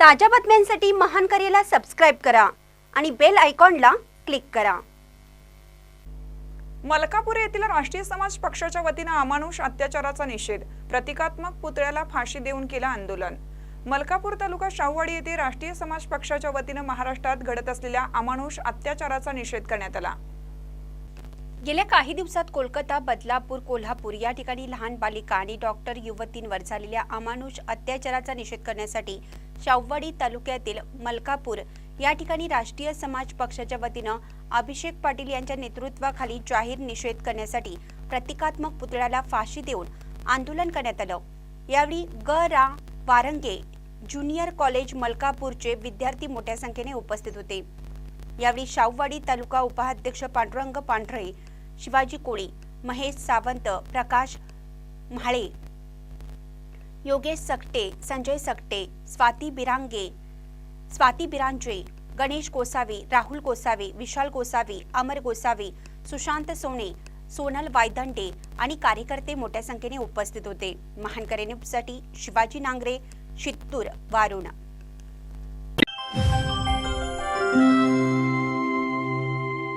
ताज्या बातम्यांसाठी महान करेला सबस्क्राईब करा आणि बेल आयकॉनला क्लिक करा. मलकापूर येथील राष्ट्रीय समाज पक्षाच्या वतीनं अमानुष अत्याचाराचा निषेध प्रतिकात्मक पुतळ्याला फाशी देऊन केलं आंदोलन. मलकापूर तालुका शाहूवाडी येथे राष्ट्रीय समाज पक्षाच्या वतीनं महाराष्ट्रात घडत असलेल्या अमानुष अत्याचाराचा निषेध करण्यात आला. गेल्या काही दिवसात कोलकाता बदलापूर कोल्हापूर या ठिकाणी लहान बालिका आणि डॉक्टर युवतींवर झालेल्या अमानुष अत्याचाराचा निषेध करण्यासाठी शाववाडी तालुक्यातील मलकापूर या ठिकाणी राष्ट्रीय समाज पक्षाच्या वतीनं अभिषेक पाटील यांच्या नेतृत्वाखाली जाहीर निषेध करण्यासाठी प्रतिकात्मक पुतळ्याला फाशी देऊन आंदोलन करण्यात आलं. यावेळी ग. रा. वारंगे ज्युनियर कॉलेज मलकापूरचे विद्यार्थी मोठ्या संख्येने उपस्थित होते. यावेळी शाहूवाडी तालुका उपाध्यक्ष पांडुरंग पांढरे शिवाजी कोळी महेश सावंत प्रकाश म्हाळे योगेश सकटे संजय सकटे स्वाती बिरांगे स्वाती बिरांजे गणेश गोसावी राहुल गोसावी विशाल गोसावी अमर गोसावी सुशांत सोने सोनल वायदंडे आणि कार्यकर्ते मोठ्या संख्येने उपस्थित होते. महानकरेने न्यूजसाठी शिवाजी नांगरे चित्तूर वारुण.